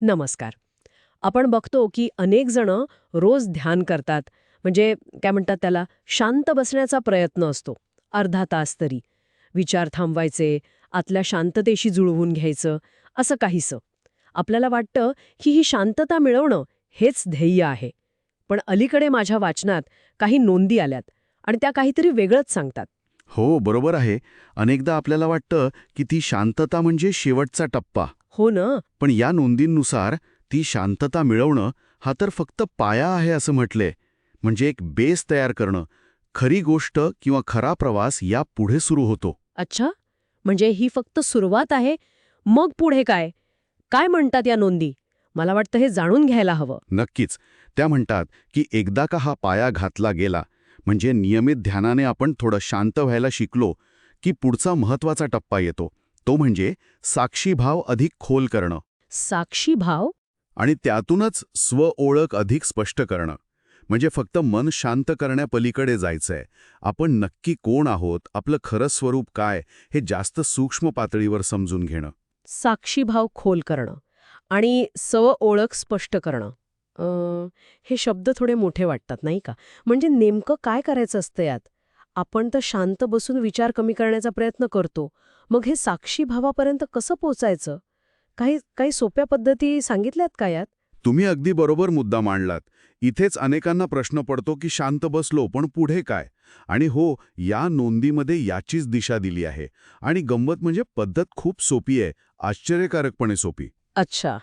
नमस्कार. आपण बघतो की अनेक जण रोज ध्यान करतात. म्हणजे काय म्हणतात त्याला? शांत बसण्याचा प्रयत्न असतो. अर्धा तास तरी. विचार थांबवायचे आतल्या शांततेशी जुळवून घ्यायचं असं काहीसं. आपल्याला वाटतं की ही शांतता मिळवणं हेच ध्येय आहे. पण अलीकडे माझ्या वाचनात काही नोंदी आल्यात आणि त्या काहीतरी वेगळंच सांगतात. हो बरोबर आहे. अनेकदा आपल्याला वाटतं की ती शांतता म्हणजे शेवटचा टप्पा. हो ना. पण या नोंदींनुसार ती शांतता मिळवणं हा तर फक्त पाया आहे असं म्हटलंय म्हणजे एक बेस तयार करणं. खरी गोष्ट किंवा खरा प्रवास या पुढे सुरू होतो. अच्छा. म्हणजे ही फक्त सुरुवात आहे मग पुढे काय? काय म्हणतात या नोंदी? मला वाटतं हे जाणून घ्यायला हवं. नक्कीच. त्या म्हणतात की एकदा का हा पाया घातला गेला म्हणजे नियमित ध्यानाने आपण थोडं शांत व्हायला शिकलो की पुढचा महत्त्वाचा टप्पा येतो. तो म्हणजे साक्षीभाव अधिक खोल करणं. साक्षी भाव आणि त्यातूनच स्व ओळख अधिक स्पष्ट करणं. म्हणजे फक्त मन शांत करण्यापलीकडे जायचंय. आपण नक्की कोण आहोत? आपलं खरं स्वरूप काय? हे जास्त सूक्ष्म पातळीवर समजून घेणं. साक्षीभाव खोल करणं. आणि स्व ओळख स्पष्ट करणं. हे शब्द थोडे मोठे वाटतात नाही का? म्हणजे नेमकं काय करायचं असतं यात? आपण तर शांत बसून विचार कमी करण्याचा प्रयत्न करतो. मग हे साक्षीभावापर्यंत कसं पोचायचं? काही काही सोप्या पद्धती सांगितल्यात का यात? तुम्ही अगदी बरोबर मुद्दा मांडलात. इथेच अनेकांना प्रश्न पडतो की शांत बसलो पण पुढे काय? आणि हो या नोंदीमध्ये याचीच दिशा दिली आहे. आणि गंमत म्हणजे पद्धत खूप सोपी आहे. आश्चर्यकारकपणे सोपी. अच्छा.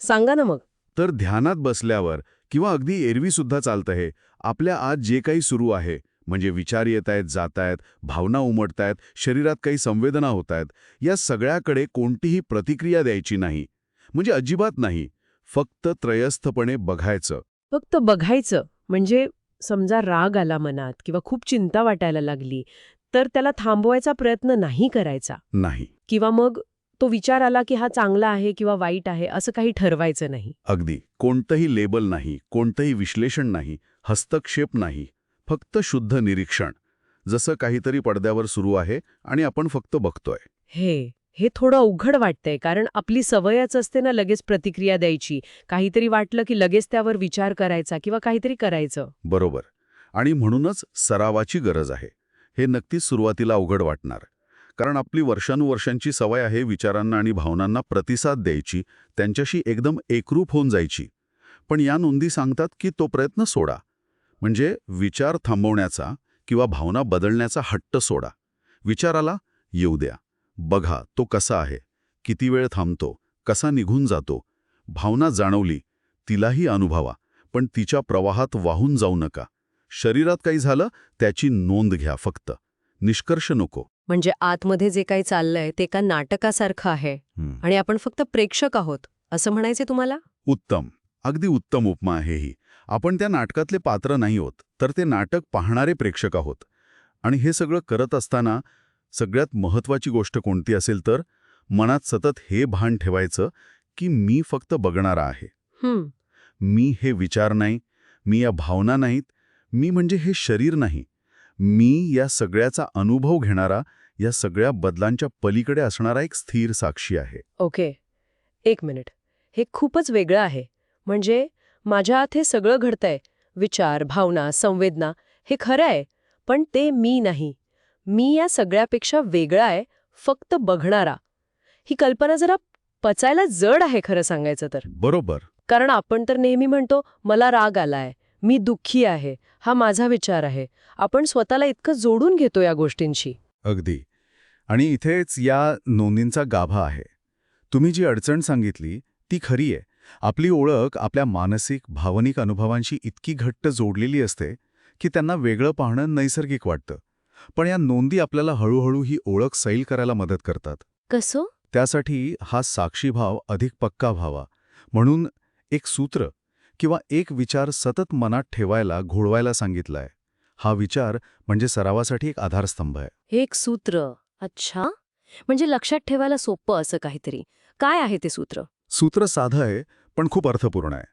सांगा ना मग. तर ध्यानात बसल्यावर किंवा अगदी एरवीसुद्धा चालतं हे. आपल्या आत जे काही सुरू आहे म्हणजे विचार येत आहेत जात आहेत भावना उमटतायत शरीरात काही संवेदना होत आहेत या सगळ्याकडे कोणतीही प्रतिक्रिया द्यायची नाही. म्हणजे अजिबात नाही. फक्त त्रयस्थपणे बघायचं. फक्त बघायचं. म्हणजे समजा राग आला मनात किंवा खूप चिंता वाटायला लागली तर त्याला थांबवायचा प्रयत्न नाही करायचा. नाही. किंवा मग तो विचार आला की हा चांगला आहे किंवा वाईट आहे असं काही ठरवायचं नाही. अगदी. कोणतंही लेबल नाही कोणतंही विश्लेषण नाही हस्तक्षेप नाही. फक्त शुद्ध निरीक्षण. जसं काहीतरी पडद्यावर सुरू आहे आणि आपण फक्त बघतोय. हे हे थोडं अवघड वाटतंय कारण आपली सवयच असते ना लगेच प्रतिक्रिया द्यायची. काहीतरी वाटलं की लगेच त्यावर विचार करायचा किंवा काहीतरी करायचं. बरोबर. आणि म्हणूनच सरावाची गरज आहे. हे नक्कीच सुरुवातीला अवघड वाटणार. कारण आपली वर्षानुवर्षांची सवय आहे विचारांना आणि भावनांना प्रतिसाद द्यायची त्यांच्याशी एकदम एकरूप होऊन जायची. पण या नोंदी सांगतात की तो प्रयत्न सोडा. म्हणजे विचार थांबवण्याचा किंवा भावना बदलण्याचा हट्ट सोडा. विचाराला येऊ द्या. बघा तो कसा आहे. किती वेळ थांबतो. कसा निघून जातो. भावना जाणवली. तिलाही अनुभवा. पण तिच्या प्रवाहात वाहून जाऊ नका. शरीरात काही झालं त्याची नोंद घ्या फक्त. निष्कर्ष नको. म्हणजे आतमध्ये जे काही चाललंय ते एका नाटकासारखं आहे. आणि आपण फक्त प्रेक्षक आहोत असं म्हणायचे तुम्हाला? उत्तम. अगदी उत्तम उपमा आहे ही. आपण त्या नाटकातले पात्र नाही होत तर ते नाटक पाहणारे प्रेक्षक आहोत. आणि हे सगळं करत असताना सगळ्यात महत्वाची गोष्ट कोणती असेल तर मनात सतत हे भान ठेवायचं की मी फक्त बघणारा आहे. मी हे विचार नाही मी या भावना नाहीत मी म्हणजे हे शरीर नाही. मी या सगळ्याचा अनुभव घेणारा या सगळ्या बदलांच्या पलीकडे असणारा एक स्थिर साक्षी आहे. ओके. एक मिनिट. हे खूपच वेगळं आहे. म्हणजे माझ्या आत हे सगळं घडतंय. विचार भावना संवेदना हे खरं आहे पण ते मी नाही. मी या सगळ्यापेक्षा वेगळा आहे फक्त बघणारा. ही कल्पना जरा पचायला जड आहे खरं सांगायचं तर. बरोबर. कारण आपण तर नेहमी म्हणतो मला राग आलाय मी दुःखी आहे हा माझा विचार आहे. आपण स्वतःला इतकं जोडून घेतो या गोष्टींशी. अगदी. आणि इथेच या नोंदींचा गाभा आहे. तुम्ही जी अडचण सांगितली ती खरी आहे. आपली ओळख आपल्या मानसिक भावनिक अनुभवांशी इतकी घट्ट जोडलेली असते की त्यांना वेगळं पाहणं नैसर्गिक वाटतं. पण या नोंदी आपल्याला हळूहळू ही ओळख सैल करायला मदत करतात. कसं? त्यासाठी हा साक्षीभाव अधिक पक्का व्हावा. म्हणून एक सूत्र किंवा एक विचार सतत मनात ठेवायला घोळवायला सांगितलाय. हा विचार म्हणजे सरावासाठी एक आधारस्तंभ आहे. हे एक सूत्र. अच्छा. म्हणजे लक्षात ठेवायला सोपं असं काहीतरी. काय आहे ते सूत्र? सूत्र साधं आहे पण खूप अर्थपूर्ण आहे.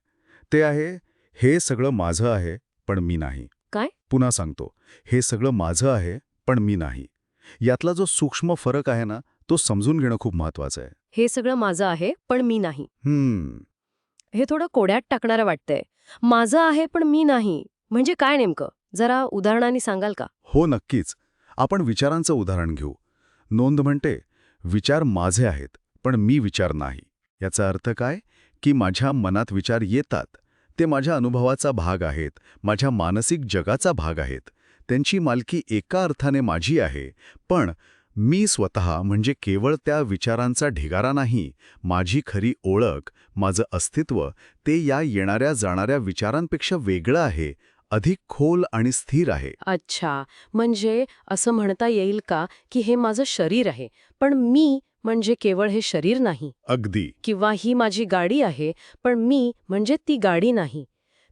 ते आहे हे सगळं माझं आहे पण मी नाही. काय? पुन्हा सांगतो हे सगळं माझं आहे पण मी नाही. यातला जो सूक्ष्म फरक आहे ना तो समजून घेणं खूप महत्वाचं आहे. हे सगळं माझं आहे पण मी नाही. हम्म. हे थोडं कोड्यात टाकणारं वाटतंय. माझं आहे पण मी नाही. म्हणजे काय नेमकं? जरा उदाहरणाने सांगाल का? हो नक्कीच. आपण विचारांचं उदाहरण घेऊ. नोंद म्हणते विचार माझे आहेत पण मी विचार नाही. याचा अर्थ काय? की माझ्या मनात विचार येतात. ते माझ्या अनुभवाचा भाग आहेत. माझ्या मानसिक जगाचा भाग आहेत. त्यांची मालकी एका अर्थाने माझी आहे. पण मी स्वतः म्हणजे केवळ त्या विचारांचा ढिगारा नाही माझी खरी ओळख माझं अस्तित्व ते या येणाऱ्या जाणाऱ्या विचारांपेक्षा वेगळं आहे अधिक खोल आणि स्थिर आहे. अच्छा. म्हणजे असं म्हणता येईल का की हे माझं शरीर आहे पण मी म्हणजे केवळ हे शरीर नाही. अगदी. किंवा ही माझी गाडी आहे पण मी म्हणजे ती गाडी नाही.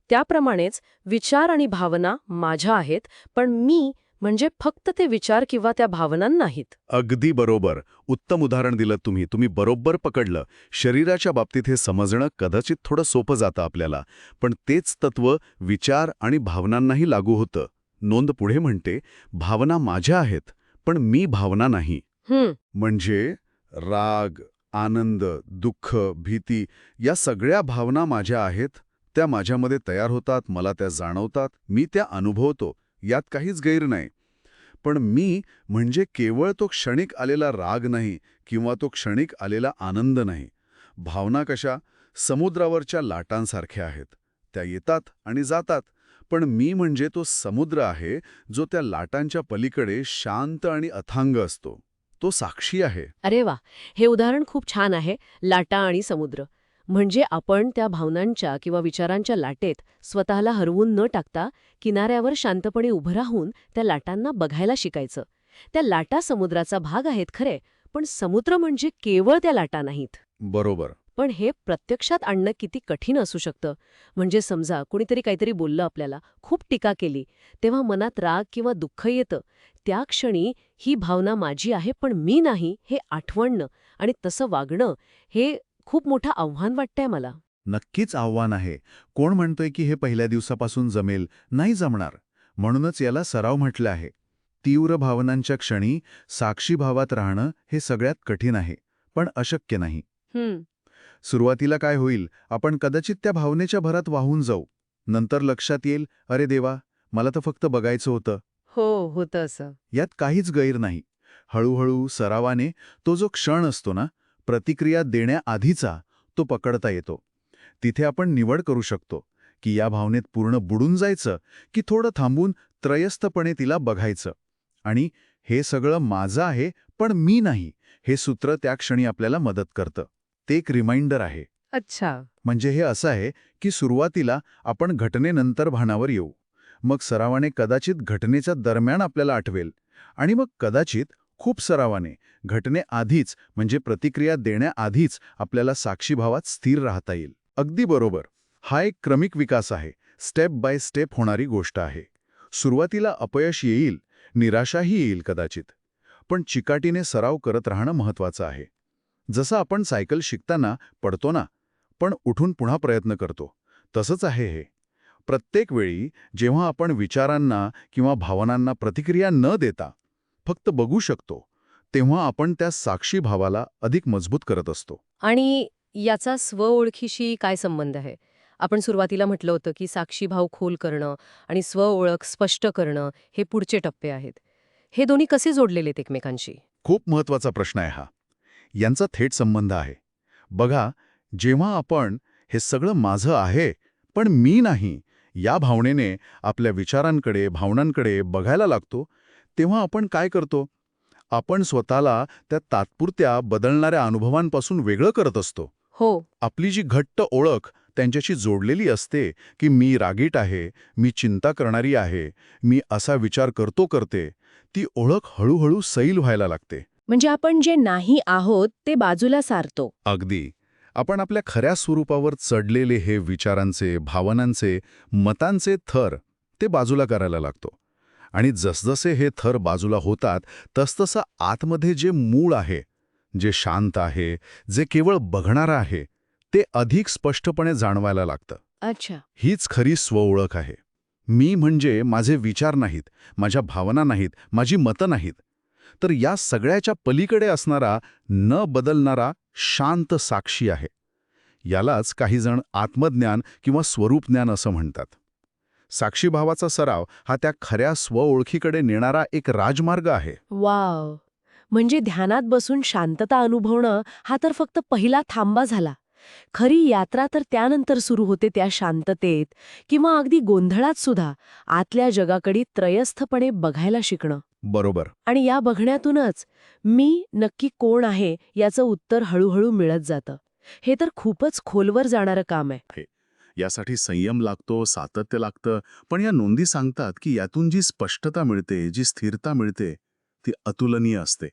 त्याप्रमाणेच विचार आणि भावना माझ्या आहेत पण मी म्हणजे फक्त ते विचार किंवा त्या भावना नाहीत. अगदी बरोबर. उत्तम उदाहरण दिलं तुम्ही. तुम्ही बरोबर पकडलं. शरीराच्या बाबतीत हे समजणं कदाचित थोडं सोपं जातं आपल्याला पण तेच तत्व विचार आणि भावनांनाही लागू होतं. नोंद पुढे म्हणते भावना माझ्या आहेत पण मी भावना नाही. म्हणजे राग आनंद दुःख भीती या सगळ्या भावना माझ्या आहेत. त्या माझ्यामध्ये तयार होतात मला त्या जाणवतात. मी त्या अनुभवतो यात काहीच गैर नाही. पण मी म्हणजे केवळ तो क्षणिक आलेला राग नाही किंवा तो क्षणिक आलेला आनंद नाही. भावना कशा? समुद्रावरच्या लाटांसारख्या आहेत. त्या येतात आणि जातात. पण मी म्हणजे तो समुद्र आहे जो त्या लाटांच्या पलीकडे शांत आणि अथांग असतो. तो साक्षी आहे. अरे वा हे उदाहरण खूप छान आहे लाटा आणि समुद्र. म्हणजे आपण त्या भावनांच्या किंवा विचारांच्या लाटेत स्वतःला हरवून न टाकता किनाऱ्यावर शांतपणे उभं राहून त्या लाटांना बघायला शिकायचं. त्या लाटा समुद्राचा भाग आहेत खरे पण समुद्र म्हणजे केवळ त्या लाटा नाहीत. बरोबर. पण हे प्रत्यक्षात आणणं किती कठीण असू शकतं. म्हणजे समजा कुणीतरी काहीतरी बोललं आपल्याला खूप टीका केली तेव्हा मनात राग किंवा दुःख येतं. त्या क्षणी ही भावना माझी आहे पण मी नाही हे आठवणं आणि तसं वागणं हे खूप मोठं आव्हान वाटतंय मला. नक्कीच आव्हान आहे. कोण म्हणतोय की हे पहिल्या दिवसापासून जमेल? नाही जमणार. म्हणूनच याला सराव म्हटलं आहे. तीव्र भावनांच्या क्षणी साक्षी भावात राहणं हे सगळ्यात कठीण आहे पण अशक्य नाही. सुरुवातीला काय होईल? आपण कदाचित त्या भावनेच्या भरात वाहून जाऊ. नंतर लक्षात येईल अरे देवा मला तर फक्त बघायचं होतं. हो होतं असं. यात काहीच गैर नाही. हळूहळू सरावाने तो जो क्षण असतो ना प्रतिक्रिया देण्याआधीचा तो पकडता येतो. तिथे आपण निवड करू शकतो की या भावनेत पूर्ण बुडून जायचं की थोडं थांबून त्रयस्थपणे तिला बघायचं. आणि हे सगळं माझं आहे पण मी नाही हे सूत्र त्या क्षणी आपल्याला मदत करतं. ते एक रिमाइंडर आहे. अच्छा. म्हणजे हे असं आहे की सुरुवातीला आपण घटनेनंतर भानावर येऊ. मग सरावाने कदाचित घटनेच्या दरम्यान आपल्याला आठवेल. आणि मग कदाचित खूप सरावाने घटनेआधीच म्हणजे प्रतिक्रिया देण्याआधीच आपल्याला साक्षीभावात स्थिर राहता येईल. अगदी बरोबर. हा एक क्रमिक विकास आहे. स्टेप बाय स्टेप होणारी गोष्ट आहे. सुरुवातीला अपयश येईल निराशाही येईल कदाचित. पण चिकाटीने सराव करत राहणं महत्वाचं आहे. जसं आपण सायकल शिकताना पडतो ना पण उठून पुन्हा प्रयत्न करतो. तसंच आहे हे. प्रत्येक वेळी जेव्हा आपण विचारांना किंवा भावनांना प्रतिक्रिया न देता फक्त बघू शकतो तेव्हा आपण त्या साक्षी भावाला अधिक मजबूत करत असतो. आणि याचा स्वओळखीशी काय संबंध आहे? आपण सुरुवातीला म्हटलं होतं की साक्षीभाव खोल करणं आणि स्वओळख स्पष्ट करणं हे पुढचे टप्पे आहेत. हे दोन्ही कसे जोडलेले आहेत एकमेकांशी? खूप महत्त्वाचा प्रश्न आहे हा. यांचा थेट संबंध आहे. बघा जेव्हा आपण हे सगळं माझं आहे पण मी नाही या भावनेने आपल्या विचारांकडे भावनांकडे बघायला लागतो तेव्हा आपण काय करतो? आपण स्वतःला त्या तात्पुरत्या बदलणाऱ्या अनुभवांपासून वेगळं करत असतो. हो. आपली जी घट्ट ओळख त्यांच्याशी जोडलेली असते की मी रागीट आहे मी चिंता करणारी आहे मी असा विचार करतो करते ती ओळख हळूहळू सैल व्हायला लागते. म्हणजे आपण जे नाही आहोत ते बाजूला सारतो. अगदी. आपण आपल्या खऱ्या स्वरूपावर चढलेले हे विचारांचे भावनांचे मतांचे थर ते बाजूला करायला लागतो. आणि जसजसे हे थर बाजूला होतात तसतसं आतमध्ये जे मूळ आहे जे शांत आहे जे केवळ बघणारं आहे ते अधिक स्पष्टपणे जाणवायला लागतं. अच्छा. हीच खरी स्वओळख आहे. मी म्हणजे माझे विचार नाहीत माझ्या भावना नाहीत माझी मतं नाहीत. तर या सगळ्याच्या पलीकडे असणारा न बदलणारा शांत साक्षी आहे. यालाच काही जण आत्मज्ञान किंवा स्वरूपज्ञान असं म्हणतात. साक्षीभावाचा सराव हा त्या खऱ्या स्वओळखीकडे नेणारा एक राजमार्ग आहे. वाव! म्हणजे ध्यानात बसून शांतता अनुभवणं हा तर फक्त पहिला थांबा झाला. खरी यात्रा तर त्यानंतर सुरू होते त्या शांततेत किंवा अगदी गोंधळात सुद्धा आतल्या जगाकडे त्रयस्थपणे बघायला शिकणं. बरोबर. आणि या बघण्यातूनच मी नक्की कोण आहे याचं उत्तर हळूहळू मिळत जातं. हे तर खूपच खोलवर जाणारं काम आहे. यासाठी संयम लागतो सातत्य लागतं पण या नोंदी सांगतात की यातून जी स्पष्टता मिळते जी स्थिरता मिळते ती अतुलनीय असते.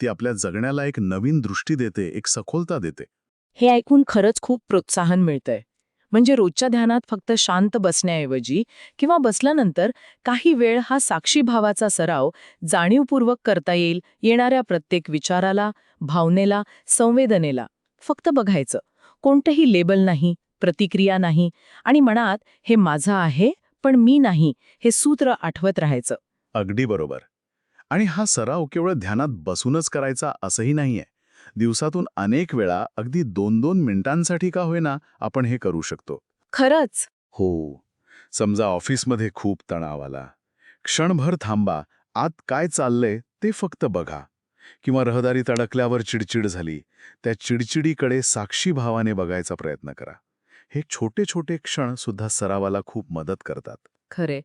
ती आपल्या जगण्याला एक नवीन दृष्टी देते एक सखोलता देते. हे ऐकून खरंच खूप प्रोत्साहन मिळतंय. म्हणजे रोजच्या ध्यानात फक्त शांत बसण्याऐवजी किंवा बसल्यानंतर काही वेळ हा साक्षीभावाचा सराव जाणीवपूर्वक करता येईल येणाऱ्या प्रत्येक विचाराला भावनेला संवेदनेला. फक्त बघायचं. कोणतंही लेबल नाही प्रतिक्रिया नाही आणि मनात हे माझं आहे पण मी नाही हे सूत्र आठवत राहायचं. अगदी बरोबर. आणि हा सराव केवळ ध्यानात बसूनच करायचा असंही नाहीये. दिवसातून अनेक वेळा अगदी दोन दोन मिनिटांसाठी का होईना आपण हे करू शकतो. खरंच? हो. समजा ऑफिसमध्ये खूप तणाव आला. क्षणभर थांबा. आत काय चाललंय ते फक्त बघा. किंवा रहदारीत अडकल्यावर चिडचिड झाली. त्या चिडचिडीकडे साक्षी भावाने बघायचा प्रयत्न करा. हे छोटे छोटे क्षण सुद्धा सरावाला खूप मदत करतात. खरे.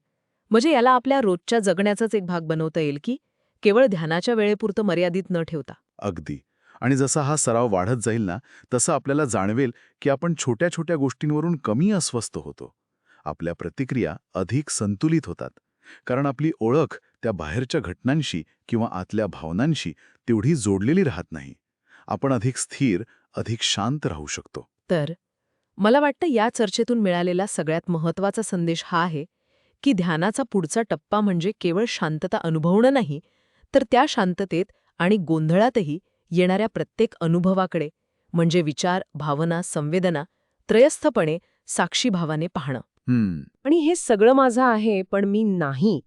म्हणजे याला आपल्या रोजच्या जगण्याचाच एक भाग बनवता येईल की? केवळ ध्यानाच्या वेळेपुरतं मर्यादित न ठेवता. अगदी. आणि जसा हा सराव वाढत जाईल ना तसं आपल्याला जाणवेल की आपण छोट्या छोट्या गोष्टींवरून कमी अस्वस्थ होतो. आपल्या प्रतिक्रिया अधिक संतुलित होतात. कारण आपली ओळख त्या बाहेरच्या घटनांशी किंवा आतल्या भावनांशी तेवढी जोडलेली राहत नाही. आपण अधिक स्थिर अधिक शांत राहू शकतो. तर मला वाटतं या चर्चेतून मिळालेला सगळ्यात महत्त्वाचा संदेश हा आहे की ध्यानाचा पुढचा टप्पा म्हणजे केवळ शांतता अनुभवणं नाही तर त्या शांततेत आणि गोंधळातही येणाऱ्या प्रत्येक अनुभवाकडे म्हणजे विचार भावना संवेदना त्रयस्थपणे साक्षीभावाने पाहणं. आणि हे सगळं माझं आहे पण मी नाही.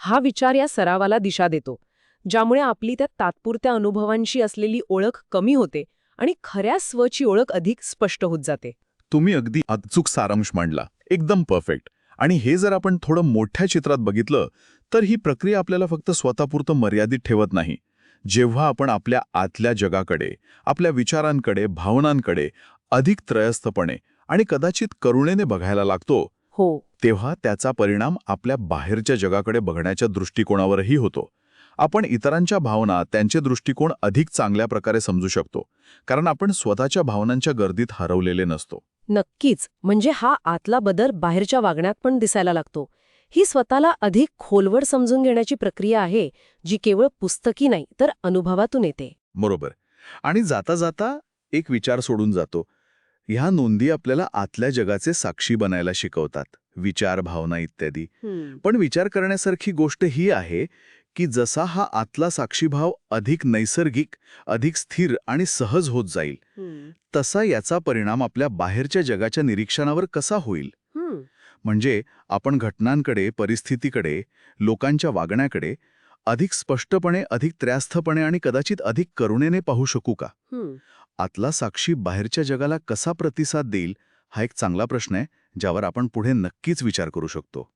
हा विचार या सरावाला दिशा देतो ज्यामुळे आपली त्या तात्पुरत्या अनुभवांशी असलेली ओळख कमी होते आणि खऱ्या स्वची ओळख अधिक स्पष्ट होत जाते. तुम्ही अगदी अचूक सारांश मांडला एकदम परफेक्ट. आणि हे जर आपण थोडं मोठ्या चित्रात बघितलं तर ही प्रक्रिया आपल्याला फक्त स्वतःपुरतं मर्यादित ठेवत नाही. जेव्हा आपण आपल्या आतल्या जगाकडे आपल्या विचारांकडे भावनांकडे अधिक त्रयस्थपणे आणि कदाचित करुणेने बघायला लागतो हो. तेव्हा त्याचा परिणाम आपल्या बाहेरच्या जगाकडे बघण्याच्या दृष्टिकोनावरही होतो. आपण इतरांच्या भावना त्यांचे दृष्टिकोन अधिक चांगल्या प्रकारे समजू शकतो कारण आपण स्वतःच्या भावनांच्या गर्दीत हरवलेले नसतो. नक्कीच. म्हणजे हा आतला बदल बाहेरच्या वागण्यात पण दिसायला लागतो. ही स्वतःला अधिक खोलवर समजून घेण्याची प्रक्रिया आहे जी केवळ पुस्तकी नाही तर अनुभवातून येते. बरोबर. आणि जाता जाता एक विचार सोडून जातो. ह्या नोंदी आपल्याला आतल्या जगाचे साक्षी बनायला शिकवतात. विचार भावना इत्यादी. पण विचार करण्यासारखी गोष्ट ही आहे की जसा हा आतला साक्षीभाव अधिक नैसर्गिक अधिक स्थिर आणि सहज होत जाईल तसा याचा परिणाम आपल्या बाहेरच्या जगाच्या निरीक्षणावर कसा होईल? म्हणजे आपण घटनांकडे परिस्थितीकडे लोकांच्या वागण्याकडे अधिक स्पष्टपणे अधिक त्रयास्थपणे आणि कदाचित अधिक करुणेने पाहू शकू का? आतला साक्षी बाहेरच्या जगाला कसा प्रतिसाद देईल हा एक चांगला प्रश्न आहे ज्यावर आपण पुढे नक्कीच विचार करू शकतो.